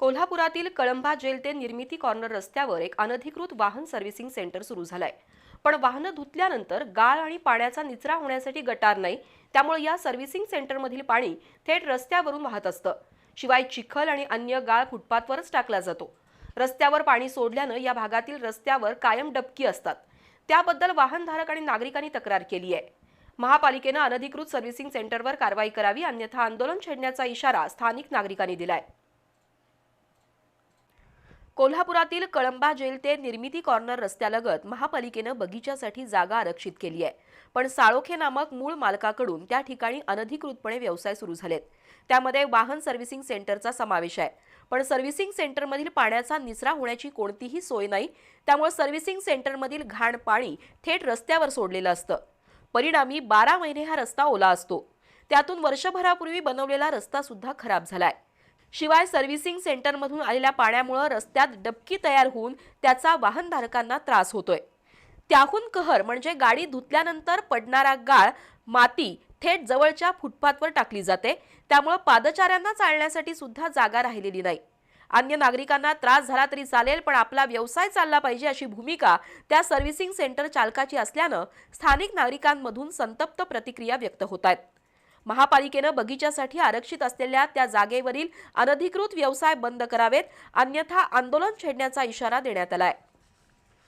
कोल्हापुरातील कळंबा जेल ते निर्मिती कॉर्नर रस्त्यावर एक अनधिकृत वाहन सर्व्हिसिंग सेंटर सुरू झालंय. पण वाहनं धुतल्यानंतर गाळ आणि पाण्याचा निचरा होण्यासाठी गटार नाही त्यामुळे या सर्व्हिसिंग सेंटरमधील पाणी थेट रस्त्यावरून वाहत असतं. शिवाय चिखल आणि अन्य गाळ फुटपाथवरच टाकला जातो. रस्त्यावर पाणी सोडल्यानं या भागातील रस्त्यावर कायम डबकी असतात. त्याबद्दल वाहनधारक आणि नागरिकांनी तक्रार केली आहे. महापालिकेनं अनधिकृत सर्व्हिसिंग सेंटरवर कारवाई करावी अन्यथा आंदोलन छेडण्याचा इशारा स्थानिक नागरिकांनी दिलाय. कोल्हापुरातील कळंबा जेल ते निर्मिती कॉर्नर रस्त्यालगत महापालिकेनं बगीच्यासाठी जागा आरक्षित केली आहे. पण साळोखे नामक मूळ मालकाकडून त्या ठिकाणी अनधिकृतपणे व्यवसाय सुरू झालेत. त्यामध्ये वाहन सर्व्हिसिंग सेंटरचा समावेश आहे. पण सर्व्हिसिंग सेंटरमधील पाण्याचा निचरा होण्याची कोणतीही सोय नाही. त्यामुळे सर्व्हिसिंग सेंटरमधील घाण पाणी थेट रस्त्यावर सोडलेलं असतं. परिणामी बारा महिने हा रस्ता ओला असतो. त्यातून वर्षभरापूर्वी बनवलेला रस्ता सुद्धा खराब झालाय. शिवाय सर्व्हिसिंग सेंटरमधून आलेल्या पाण्यामुळे रस्त्यात डबकी तयार होऊन त्याचा वाहनधारकांना त्रास होतोय. त्याहून कहर म्हणजे गाडी धुतल्यानंतर पडणारा गाळ माती थेट जवळच्या फुटपाथवर टाकली जाते. त्यामुळे पादचाऱ्यांना चालण्यासाठी सुद्धा जागा राहिलेली नाही. अन्य नागरिकांना त्रास झाला तरी चालेल पण आपला व्यवसाय चालला पाहिजे अशी भूमिका त्या सर्व्हिसिंग सेंटर चालकाची असल्यानं स्थानिक नागरिकांमधून संतप्त प्रतिक्रिया व्यक्त होत आहेत. महापालिकेनं बगीच्यासाठी आरक्षित असलेल्या त्या जागेवरील अनधिकृत व्यवसाय बंद करावेत अन्यथा आंदोलन छेडण्याचा इशारा देण्यात आलाय.